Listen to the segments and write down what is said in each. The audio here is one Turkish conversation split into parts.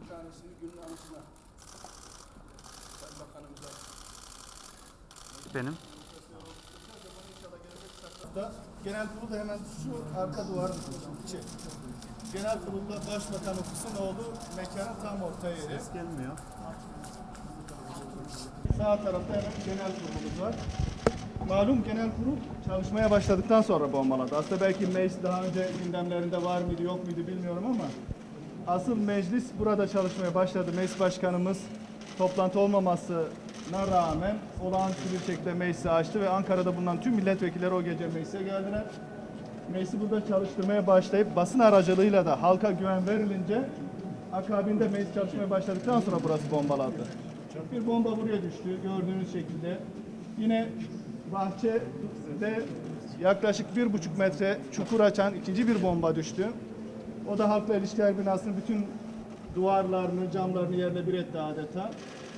bir tanesini günün anısına Sayın Bakanımıza Benim. genel kurul da hemen şu arka duvarın içi. Genel kurulda başbakan ofisin olduğu mekanın tam orta yeri. Ses gelmiyor. Sağ tarafta hemen genel kurulumuz var. Malum genel kurul çalışmaya başladıktan sonra bombaladı. Aslında belki meclis daha önce gündemlerinde var mıydı yok muydu bilmiyorum ama asıl meclis burada çalışmaya başladı. Meclis başkanımız toplantı olmamasına rağmen olağanüstü bir şekilde meclisi açtı ve Ankara'da bulunan tüm milletvekilleri o gece meclise geldiler. Meclisi burada çalıştırmaya başlayıp basın aracılığıyla da halka güven verilince akabinde meclis çalışmaya başladıktan sonra burası bombalandı. Bir bomba buraya düştü gördüğünüz şekilde. Yine bahçede yaklaşık bir buçuk metre çukur açan ikinci bir bomba düştü. O da halkla ilişkiler binasının bütün duvarlarını, camlarını yerle bir etti adeta.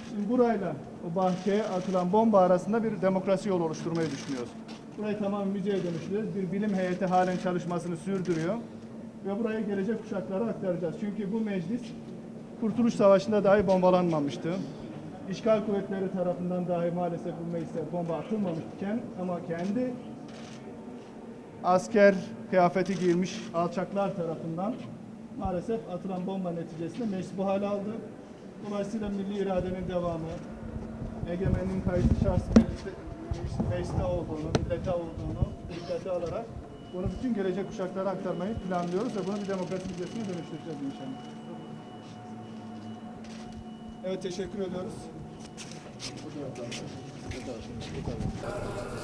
Şimdi burayla o bahçeye atılan bomba arasında bir demokrasi yolu oluşturmayı düşünüyoruz. Burayı tamamen müzeye dönüştürüyoruz. Bir bilim heyeti halen çalışmasını sürdürüyor. Ve buraya gelecek kuşaklara aktaracağız. Çünkü bu meclis Kurtuluş Savaşı'nda dahi bombalanmamıştı. İşgal kuvvetleri tarafından dahi maalesef bu meclise bomba atılmamışken ama kendi asker kıyafeti giymiş alçaklar tarafından maalesef atılan bomba neticesinde meclis bu hale aldı. Dolayısıyla milli iradenin devamı, egemenliğin kayıtlı şahs mecliste, mecliste olduğunu, millete olduğunu dikkate alarak bunu bütün gelecek kuşaklara aktarmayı planlıyoruz ve bunu bir demokrasi müzesine dönüştüreceğiz inşallah. Evet teşekkür ediyoruz.